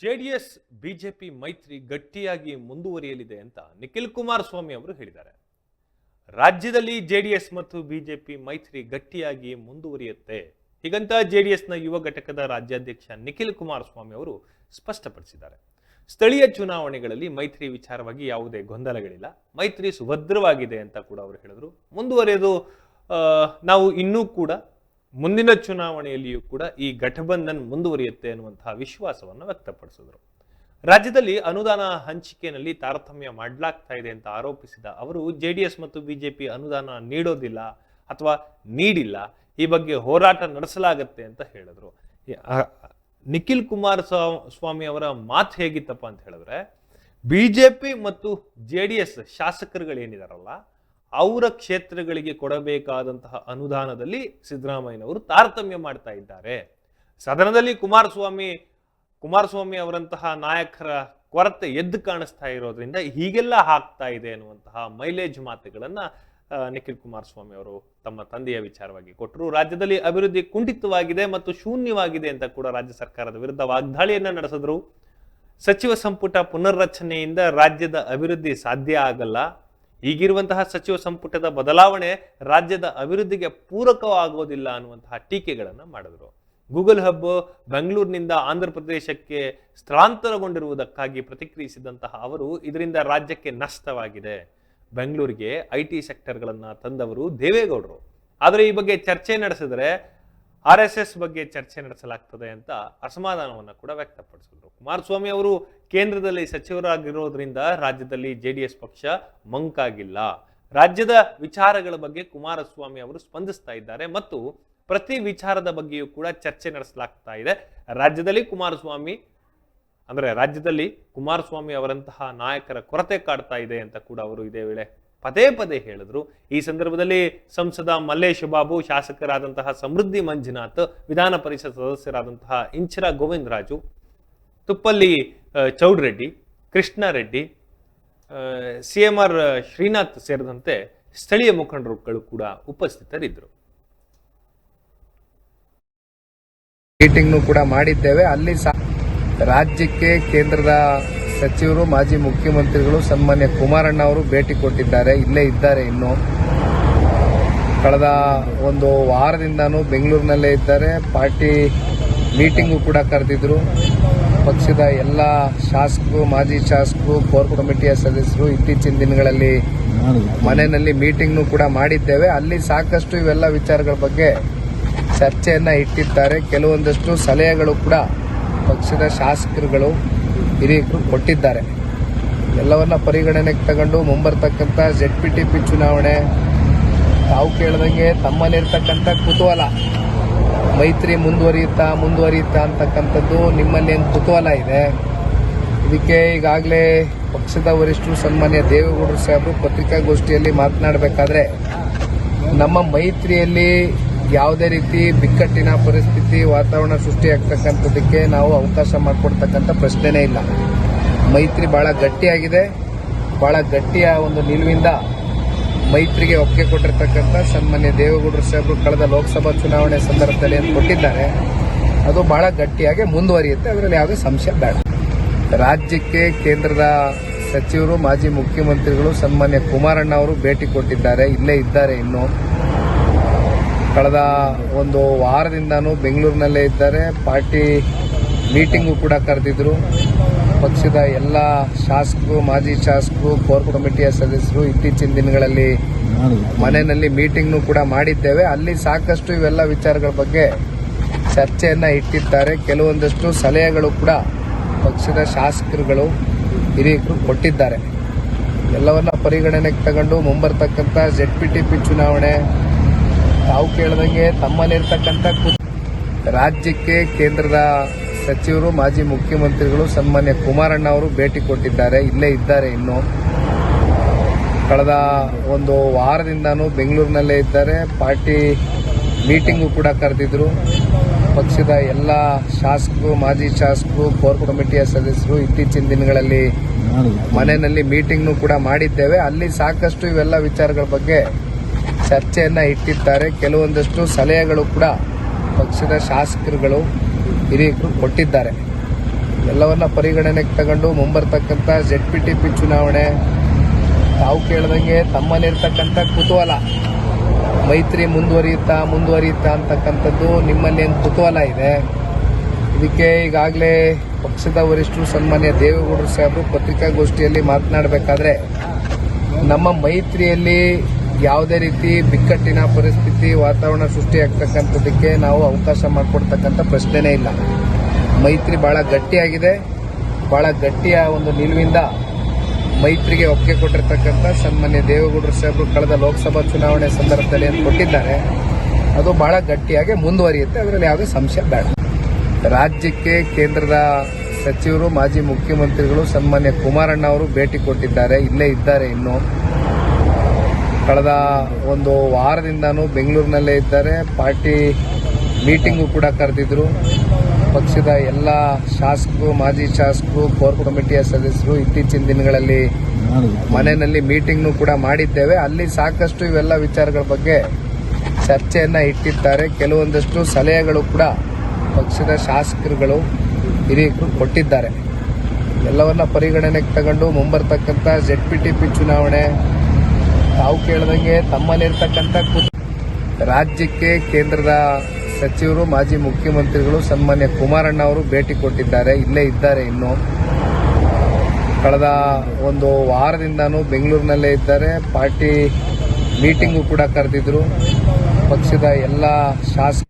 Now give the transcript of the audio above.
JDS, BJP ಮೈತ್ರಿ ಗಟ್ಟಿಯಾಗಿ ಮುಂದುವರಿಯಲಿದೆ ಅಂತ ನಿಖಿಲ್ ಕುಮಾರಸ್ವಾಮಿ ಅವರು ಹೇಳಿದ್ದಾರೆ. ರಾಜ್ಯದಲ್ಲಿ ಜೆಡಿಎಸ್ ಮತ್ತು ಬಿಜೆಪಿ ಮೈತ್ರಿ ಗಟ್ಟಿಯಾಗಿ ಮುಂದುವರಿಯುತ್ತೆ. ಹೀಗಂತ ಜೆಡಿಎಸ್ನ ಯುವ ಘಟಕದ ರಾಜ್ಯಾಧ್ಯಕ್ಷ ನಿಖಿಲ್ ಕುಮಾರಸ್ವಾಮಿ ಅವರು ಸ್ಪಷ್ಟಪಡಿಸಿದ್ದಾರೆ. ಸ್ಥಳೀಯ ಚುನಾವಣೆಗಳಲ್ಲಿ ಮೈತ್ರಿ ವಿಚಾರವಾಗಿ ಯಾವುದೇ ಗೊಂದಲಗಳಿಲ್ಲ. ಮೈತ್ರಿ ಸುಭದ್ರವಾಗಿದೆ ಅಂತ ಕೂಡ ಅವರು ಹೇಳಿದ್ರು. ಮುಂದುವರೆದು ನಾವು ಇನ್ನೂ ಕೂಡ ಮುಂದಿನ ಚುನಾವಣೆಯಲ್ಲಿಯೂ ಕೂಡ ಈ ಘಟಬಂಧನ್ ಮುಂದುವರಿಯುತ್ತೆ ಅನ್ನುವಂತಹ ವಿಶ್ವಾಸವನ್ನು ವ್ಯಕ್ತಪಡಿಸಿದರು. ರಾಜ್ಯದಲ್ಲಿ ಅನುದಾನ ಹಂಚಿಕೆಯಲ್ಲಿ ತಾರತಮ್ಯ ಮಾಡಲಾಗ್ತಾ ಇದೆ ಅಂತ ಆರೋಪಿಸಿದ ಅವರು, ಜೆಡಿಎಸ್ ಮತ್ತು ಬಿಜೆಪಿ ಅನುದಾನ ನೀಡೋದಿಲ್ಲ ಅಥವಾ ನೀಡಿಲ್ಲ, ಈ ಬಗ್ಗೆ ಹೋರಾಟ ನಡೆಸಲಾಗತ್ತೆ ಅಂತ ಹೇಳಿದ್ರು. ನಿಖಿಲ್ ಕುಮಾರ್ ಸ್ವಾಮಿ ಅವರ ಮಾತು ಹೇಗಿತ್ತಪ್ಪ ಅಂತ ಹೇಳಿದ್ರೆ, ಬಿಜೆಪಿ ಮತ್ತು ಜೆ ಡಿ ಎಸ್ ಶಾಸಕರುಗಳೇನಿದಾರಲ್ಲ ಅವರ ಕ್ಷೇತ್ರಗಳಿಗೆ ಕೊಡಬೇಕಾದಂತಹ ಅನುದಾನದಲ್ಲಿ ಸಿದ್ದರಾಮಯ್ಯನವರು ತಾರತಮ್ಯ ಮಾಡ್ತಾ ಇದ್ದಾರೆ. ಸದನದಲ್ಲಿ ಕುಮಾರಸ್ವಾಮಿ ಕುಮಾರಸ್ವಾಮಿ ಅವರಂತಹ ನಾಯಕರ ಕೊರತೆ ಎದ್ದು ಕಾಣಿಸ್ತಾ ಇರೋದ್ರಿಂದ ಹೀಗೆಲ್ಲ ಹಾಕ್ತಾ ಇದೆ ಅನ್ನುವಂತಹ ಮೈಲೇಜ್ ಮಾತುಗಳನ್ನ ನಿಖಿಲ್ ಕುಮಾರಸ್ವಾಮಿ ಅವರು ತಮ್ಮ ತಂದೆಯ ವಿಚಾರವಾಗಿ ಕೊಟ್ಟರು. ರಾಜ್ಯದಲ್ಲಿ ಅಭಿವೃದ್ಧಿ ಕುಂಠಿತವಾಗಿದೆ ಮತ್ತು ಶೂನ್ಯವಾಗಿದೆ ಅಂತ ಕೂಡ ರಾಜ್ಯ ಸರ್ಕಾರದ ವಿರುದ್ಧ ವಾಗ್ದಾಳಿಯನ್ನ ನಡೆಸಿದ್ರು. ಸಚಿವ ಸಂಪುಟ ಪುನರ್ರಚನೆಯಿಂದ ರಾಜ್ಯದ ಅಭಿವೃದ್ಧಿ ಸಾಧ್ಯ ಆಗಲ್ಲ. ಈಗಿರುವಂತಹ ಸಚಿವ ಸಂಪುಟದ ಬದಲಾವಣೆ ರಾಜ್ಯದ ಅಭಿವೃದ್ಧಿಗೆ ಪೂರಕವಾಗೋದಿಲ್ಲ ಅನ್ನುವಂತಹ ಟೀಕೆಗಳನ್ನು ಮಾಡಿದ್ರು. ಗೂಗಲ್ ಹಬ್ ಬೆಂಗಳೂರಿನಿಂದ ಆಂಧ್ರ ಪ್ರದೇಶಕ್ಕೆ ಸ್ಥಳಾಂತರಗೊಂಡಿರುವುದಕ್ಕಾಗಿ ಪ್ರತಿಕ್ರಿಯಿಸಿದಂತಹ ಅವರು ಇದರಿಂದ ರಾಜ್ಯಕ್ಕೆ ನಷ್ಟವಾಗಿದೆ. ಬೆಂಗಳೂರಿಗೆ ಐ ಟಿ ಸೆಕ್ಟರ್ಗಳನ್ನು ತಂದವರು ದೇವೇಗೌಡರು. ಆದರೆ ಈ ಬಗ್ಗೆ ಚರ್ಚೆ ನಡೆಸಿದ್ರೆ ಆರ್ ಎಸ್ ಎಸ್ ಬಗ್ಗೆ ಚರ್ಚೆ ನಡೆಸಲಾಗ್ತದೆ ಅಂತ ಅಸಮಾಧಾನವನ್ನು ಕೂಡ ವ್ಯಕ್ತಪಡಿಸಿದ್ರು. ಕುಮಾರಸ್ವಾಮಿ ಅವರು ಕೇಂದ್ರದಲ್ಲಿ ಸಚಿವರಾಗಿರೋದ್ರಿಂದ ರಾಜ್ಯದಲ್ಲಿ ಜೆ ಡಿ ಎಸ್ ಪಕ್ಷ ಮಂಕಾಗಿಲ್ಲ. ರಾಜ್ಯದ ವಿಚಾರಗಳ ಬಗ್ಗೆ ಕುಮಾರಸ್ವಾಮಿ ಅವರು ಸ್ಪಂದಿಸ್ತಾ ಇದ್ದಾರೆ ಮತ್ತು ಪ್ರತಿ ವಿಚಾರದ ಬಗ್ಗೆಯೂ ಕೂಡ ಚರ್ಚೆ ನಡೆಸಲಾಗ್ತಾ ಇದೆ. ರಾಜ್ಯದಲ್ಲಿ ಕುಮಾರಸ್ವಾಮಿ, ಅಂದ್ರೆ ರಾಜ್ಯದಲ್ಲಿ ಕುಮಾರಸ್ವಾಮಿ ಅವರಂತಹ ನಾಯಕರ ಕೊರತೆ ಕಾಡ್ತಾ ಇದೆ ಅಂತ ಕೂಡ ಅವರು ಇದೇ ವೇಳೆ ಪದೇ ಪದೇ ಹೇಳಿದ್ರು. ಈ ಸಂದರ್ಭದಲ್ಲಿ ಸಂಸದ ಮಲ್ಲೇಶ್ ಬಾಬು, ಶಾಸಕರಾದಂತಹ ಸಮೃದ್ಧಿ ಮಂಜುನಾಥ್, ವಿಧಾನ ಪರಿಷತ್ ಸದಸ್ಯರಾದಂತಹ Inchara Govindaraju Thuppalli Chowdareddy, Krishnareddy C M R Srinath ಸೇರಿದಂತೆ ಸ್ಥಳೀಯ ಮುಖಂಡರುಗಳು ಕೂಡ ಉಪಸ್ಥಿತರಿದ್ದರು. ಮೀಟಿಂಗ್ನು ಕೂಡ ಮಾಡಿದ್ದೇವೆ. ಅಲ್ಲಿ ರಾಜ್ಯಕ್ಕೆ ಕೇಂದ್ರದ ಸಚಿವರು, ಮಾಜಿ ಮುಖ್ಯಮಂತ್ರಿಗಳು, ಸನ್ಮಾನ್ಯ ಕುಮಾರಣ್ಣ ಅವರು ಭೇಟಿ ಕೊಟ್ಟಿದ್ದಾರೆ. ಇಲ್ಲೇ ಇದ್ದಾರೆ ಇನ್ನು. ಕಳೆದ ಒಂದು ವಾರದಿಂದನೂ ಬೆಂಗಳೂರಿನಲ್ಲೇ ಇದ್ದಾರೆ. ಪಾರ್ಟಿ ಮೀಟಿಂಗು ಕೂಡ ಕರೆದಿದ್ರು. ಪಕ್ಷದ ಎಲ್ಲ ಶಾಸಕರು, ಮಾಜಿ ಶಾಸಕರು, ಕೋರ್ ಕಮಿಟಿಯ ಸದಸ್ಯರು ಇತ್ತೀಚಿನ ದಿನಗಳಲ್ಲಿ ಮನೆಯಲ್ಲಿ ಮೀಟಿಂಗ್ನು ಕೂಡ ಮಾಡಿದ್ದೇವೆ. ಅಲ್ಲಿ ಸಾಕಷ್ಟು ಇವೆಲ್ಲ ವಿಚಾರಗಳ ಬಗ್ಗೆ ಚರ್ಚೆಯನ್ನು ಇಟ್ಟಿದ್ದಾರೆ. ಕೆಲವೊಂದಷ್ಟು ಸಲಹೆಗಳು ಕೂಡ ಪಕ್ಷದ ಶಾಸಕರುಗಳು ಹಿರಿಯರು ಕೊಟ್ಟಿದ್ದಾರೆ. ಎಲ್ಲವನ್ನ ಪರಿಗಣನೆಗೆ ತಗೊಂಡು ಮುಂಬರ್ತಕ್ಕಂಥ ಜೆಡ್ ಪಿ ಟಿ ಪಿ ಚುನಾವಣೆ, ತಾವು ಕೇಳ್ದಂಗೆ ತಮ್ಮಲ್ಲಿರ್ತಕ್ಕಂಥ ಕುತೂಹಲ. ಮೈತ್ರಿ ಮುಂದುವರಿಯುತ್ತಾ ಮುಂದುವರಿಯುತ್ತಾ ಅಂತಕ್ಕಂಥದ್ದು ನಿಮ್ಮಲ್ಲಿ ಏನು ಕುತೂಹಲ ಇದೆ. ಇದಕ್ಕೆ ಈಗಾಗಲೇ ಪಕ್ಷದ ವರಿಷ್ಠರು, ಸನ್ಮಾನ್ಯ ದೇವೇಗೌಡರು ಸಾಹೇಬರು ಪತ್ರಿಕಾಗೋಷ್ಠಿಯಲ್ಲಿ ಮಾತನಾಡಬೇಕಾದ್ರೆ ನಮ್ಮ ಮೈತ್ರಿಯಲ್ಲಿ ಯಾವುದೇ ರೀತಿ ಬಿಕ್ಕಟ್ಟಿನ ಪರಿಸ್ಥಿತಿ, ವಾತಾವರಣ ಸೃಷ್ಟಿಯಾಗ್ತಕ್ಕಂಥದ್ದಕ್ಕೆ ನಾವು ಅವಕಾಶ ಮಾಡಿಕೊಡ್ತಕ್ಕಂಥ ಪ್ರಶ್ನೆನೇ ಇಲ್ಲ. ಮೈತ್ರಿ ಭಾಳ ಗಟ್ಟಿಯಾಗಿದೆ. ಭಾಳ ಗಟ್ಟಿಯ ಒಂದು ನಿಲುವಿಂದ ಮೈತ್ರಿಗೆ ಒಪ್ಪಿಗೆ ಕೊಟ್ಟಿರ್ತಕ್ಕಂಥ ಸನ್ಮಾನ್ಯ ದೇವೇಗೌಡರು ಸಾಹೇಬರು ಕಳೆದ ಲೋಕಸಭಾ ಚುನಾವಣೆ ಸಂದರ್ಭದಲ್ಲಿ ಏನು ಕೊಟ್ಟಿದ್ದಾರೆ. ಅದು ಭಾಳ ಗಟ್ಟಿಯಾಗಿ ಮುಂದುವರಿಯುತ್ತೆ. ಅದರಲ್ಲಿ ಯಾವುದೇ ಸಂಶಯ ಬೇಡ. ರಾಜ್ಯಕ್ಕೆ ಕೇಂದ್ರದ ಸಚಿವರು, ಮಾಜಿ ಮುಖ್ಯಮಂತ್ರಿಗಳು, ಸನ್ಮಾನ್ಯ ಕುಮಾರಣ್ಣ ಅವರು ಭೇಟಿ ಕೊಟ್ಟಿದ್ದಾರೆ. ಇಲ್ಲೇ ಇದ್ದಾರೆ ಇನ್ನು. ಕಳೆದ ಒಂದು ವಾರದಿಂದನೂ ಬೆಂಗಳೂರಿನಲ್ಲೇ ಇದ್ದಾರೆ. ಪಾರ್ಟಿ ಮೀಟಿಂಗು ಕೂಡ ಕರೆದಿದ್ರು. ಪಕ್ಷದ ಎಲ್ಲ ಶಾಸಕರು, ಮಾಜಿ ಶಾಸಕರು, ಕೋರ್ ಕಮಿಟಿಯ ಸದಸ್ಯರು ಇತ್ತೀಚಿನ ದಿನಗಳಲ್ಲಿ ಮನೆಯಲ್ಲಿ ಮೀಟಿಂಗ್ನು ಕೂಡ ಮಾಡಿದ್ದೇವೆ. ಅಲ್ಲಿ ಸಾಕಷ್ಟು ಇವೆಲ್ಲ ವಿಚಾರಗಳ ಬಗ್ಗೆ ಚರ್ಚೆಯನ್ನು ಇಟ್ಟಿದ್ದಾರೆ. ಕೆಲವೊಂದಷ್ಟು ಸಲಹೆಗಳು ಕೂಡ ಪಕ್ಷದ ಶಾಸಕರುಗಳು ಹಿರಿಯರು ಕೊಟ್ಟಿದ್ದಾರೆ. ಎಲ್ಲವನ್ನ ಪರಿಗಣನೆಗೆ ತಗೊಂಡು ಮುಂಬರ್ತಕ್ಕಂಥ ಜೆಡ್ ಪಿ ಟಿ ಪಿ ಚುನಾವಣೆ ತಾವು ಕೇಳ್ದಂಗೆ ತಮ್ಮಲ್ಲಿರ್ತಕ್ಕಂಥ ರಾಜ್ಯಕ್ಕೆ ಕೇಂದ್ರದ ಸಚಿವರು, ಮಾಜಿ ಮುಖ್ಯಮಂತ್ರಿಗಳು ಸನ್ಮಾನ್ಯ ಕುಮಾರಣ್ಣ ಅವರು ಭೇಟಿ ಕೊಟ್ಟಿದ್ದಾರೆ. ಇಲ್ಲೇ ಇದ್ದಾರೆ ಇನ್ನು. ಕಳೆದ ಒಂದು ವಾರದಿಂದನೂ ಬೆಂಗಳೂರಿನಲ್ಲೇ ಇದ್ದಾರೆ. ಪಾರ್ಟಿ ಮೀಟಿಂಗು ಕೂಡ ಕರೆದಿದ್ದರು ಪಕ್ಷದ ಎಲ್ಲ ಶಾಸಕರು, ಮಾಜಿ ಶಾಸಕರು, ಕೋರ್ ಕಮಿಟಿಯ ಸದಸ್ಯರು ಇತ್ತೀಚಿನ ದಿನಗಳಲ್ಲಿ ಮನೆಯಲ್ಲಿ ಮೀಟಿಂಗ್ನು ಕೂಡ ಮಾಡಿದ್ದೇವೆ. ಅಲ್ಲಿ ಸಾಕಷ್ಟು ಇವೆಲ್ಲ ವಿಚಾರಗಳ ಬಗ್ಗೆ ಚರ್ಚೆಯನ್ನ ಇಟ್ಟಿದ್ದಾರೆ. ಕೆಲವೊಂದಷ್ಟು ಸಲಹೆಗಳು ಕೂಡ ಪಕ್ಷದ ಶಾಸಕರುಗಳು ಹಿರಿಯರು ಕೊಟ್ಟಿದ್ದಾರೆ. ಎಲ್ಲವನ್ನ ಪರಿಗಣನೆಗೆ ತಗೊಂಡು ಮುಂಬರ್ತಕ್ಕಂಥ ಜೆಡ್ ಪಿ ಟಿ ಪಿ ಚುನಾವಣೆ, ತಾವು ಕೇಳ್ದಂಗೆ ತಮ್ಮಲ್ಲಿರ್ತಕ್ಕಂಥ ಕುತೂಹಲ. ಮೈತ್ರಿ ಮುಂದುವರಿಯುತ್ತಾ ಮುಂದುವರಿಯುತ್ತಾ ಅಂತಕ್ಕಂಥದ್ದು ನಿಮ್ಮಲ್ಲಿ ಏನು ಕುತೂಹಲ ಇದೆ. ಇದಕ್ಕೆ ಈಗಾಗಲೇ ಪಕ್ಷದ ವರಿಷ್ಠರು, ಸನ್ಮಾನ್ಯ ದೇವೇಗೌಡರು ಸಾಹೇಬರು ಪತ್ರಿಕಾಗೋಷ್ಠಿಯಲ್ಲಿ ಮಾತನಾಡಬೇಕಾದ್ರೆ ನಮ್ಮ ಮೈತ್ರಿಯಲ್ಲಿ ಯಾವುದೇ ರೀತಿ ಬಿಕ್ಕಟ್ಟಿನ ಪರಿಸ್ಥಿತಿ, ವಾತಾವರಣ ಸೃಷ್ಟಿಯಾಗ್ತಕ್ಕಂಥದ್ದಕ್ಕೆ ನಾವು ಅವಕಾಶ ಮಾಡಿಕೊಡ್ತಕ್ಕಂಥ ಪ್ರಶ್ನೆನೇ ಇಲ್ಲ. ಮೈತ್ರಿ ಭಾಳ ಗಟ್ಟಿಯಾಗಿದೆ. ಭಾಳ ಗಟ್ಟಿಯ ಒಂದು ನಿಲುವಿಂದ ಮೈತ್ರಿಗೆ ಒಪ್ಪಿಗೆ ಕೊಟ್ಟಿರ್ತಕ್ಕಂಥ ಸನ್ಮಾನ್ಯ ದೇವೇಗೌಡರು ಸಾಹೇಬರು ಕಳೆದ ಲೋಕಸಭಾ ಚುನಾವಣೆ ಸಂದರ್ಭದಲ್ಲಿ ಏನು ಕೊಟ್ಟಿದ್ದಾರೆ. ಅದು ಬಹಳ ಗಟ್ಟಿಯಾಗಿ ಮುಂದುವರಿಯುತ್ತೆ. ಅದರಲ್ಲಿ ಯಾವುದೇ ಸಂಶಯ ಬೇಡ. ರಾಜ್ಯಕ್ಕೆ ಕೇಂದ್ರದ ಸಚಿವರು, ಮಾಜಿ ಮುಖ್ಯಮಂತ್ರಿಗಳು, ಸನ್ಮಾನ್ಯ ಕುಮಾರಣ್ಣ ಅವರು ಭೇಟಿ ಕೊಟ್ಟಿದ್ದಾರೆ. ಇಲ್ಲೇ ಇದ್ದಾರೆ ಇನ್ನು. ಕಳೆದ ಒಂದು ವಾರದಿಂದನೂ ಬೆಂಗಳೂರಿನಲ್ಲೇ ಇದ್ದಾರೆ. ಪಾರ್ಟಿ ಮೀಟಿಂಗು ಕೂಡ ಕರೆದಿದ್ರು. ಪಕ್ಷದ ಎಲ್ಲ ಶಾಸಕರು, ಮಾಜಿ ಶಾಸಕರು, ಕೋರ್ ಕಮಿಟಿಯ ಸದಸ್ಯರು ಇತ್ತೀಚಿನ ದಿನಗಳಲ್ಲಿ ಮನೆಯಲ್ಲಿ ಮೀಟಿಂಗ್ನು ಕೂಡ ಮಾಡಿದ್ದೇವೆ. ಅಲ್ಲಿ ಸಾಕಷ್ಟು ಇವೆಲ್ಲ ವಿಚಾರಗಳ ಬಗ್ಗೆ ಚರ್ಚೆಯನ್ನು ಇಟ್ಟಿದ್ದಾರೆ. ಕೆಲವೊಂದಷ್ಟು ಸಲಹೆಗಳು ಕೂಡ ಪಕ್ಷದ ಶಾಸಕರುಗಳು ಹಿರಿಯರು ಕೊಟ್ಟಿದ್ದಾರೆ. ಎಲ್ಲವನ್ನ ಪರಿಗಣನೆಗೆ ತಗೊಂಡು ಮುಂಬರ್ತಕ್ಕಂಥ ಜೆಡ್ ಪಿ ಟಿ ಪಿ ಚುನಾವಣೆ ತಾವು ಕೇಳ್ದಂಗೆ ತಮ್ಮಲ್ಲಿರ್ತಕ್ಕಂಥ ರಾಜ್ಯಕ್ಕೆ ಕೇಂದ್ರದ ಸಚಿವರು, ಮಾಜಿ ಮುಖ್ಯಮಂತ್ರಿಗಳು ಸನ್ಮಾನ್ಯ ಕುಮಾರಣ್ಣ ಅವರು ಭೇಟಿ ಕೊಟ್ಟಿದ್ದಾರೆ. ಇಲ್ಲೇ ಇದ್ದಾರೆ ಇನ್ನು. ಕಳೆದ ಒಂದು ವಾರದಿಂದನೂ ಬೆಂಗಳೂರಿನಲ್ಲೇ ಇದ್ದಾರೆ. ಪಾರ್ಟಿ ಮೀಟಿಂಗು ಕೂಡ ಕರೆದಿದ್ರು. ಪಕ್ಷದ ಎಲ್ಲ ಶಾಸಕರು